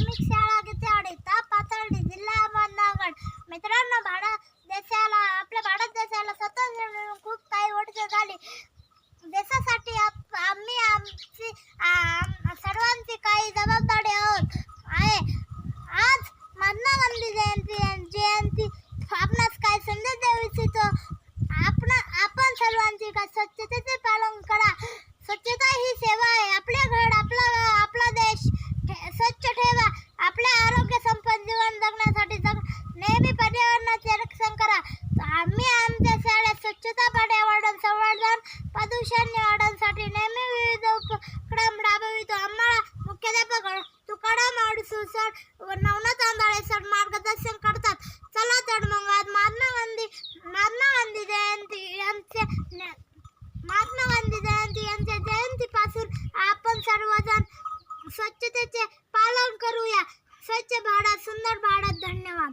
प्राथमिक शाळा किती ता जिल्हा अहमदनगर मित्रांनो भारत देशाला आपल्या भारत देशाला स्वतंत्र मिळून खूप काही वर्ष झाली. देशासाठी आप- आम्ही आमची सर्वांची काही जबाबदारी आहोत. आहे. आज महात्मा गांधी जयंती जयंती आपणास काय संदेश देऊ इच्छितो? आपण आपण सर्वांची काय स्वच्छतेचे प्रदूषण निवारणासाठी नेहमी विविध उपक्रम राबवितो. आम्हाला मुख्याध्यापक तुकाराम अडसू सर व नवनाथ आंधळे सर मार्गदर्शन करतात. चला तर मग आज महात्मा गांधी महात्मा गांधी जयंती यांचे महात्मा गांधी जयंती यांच्या जयंतीपासून आपण सर्वजण स्वच्छतेचे पालन करूया. स्वच्छ भारत सुंदर भारत. धन्यवाद.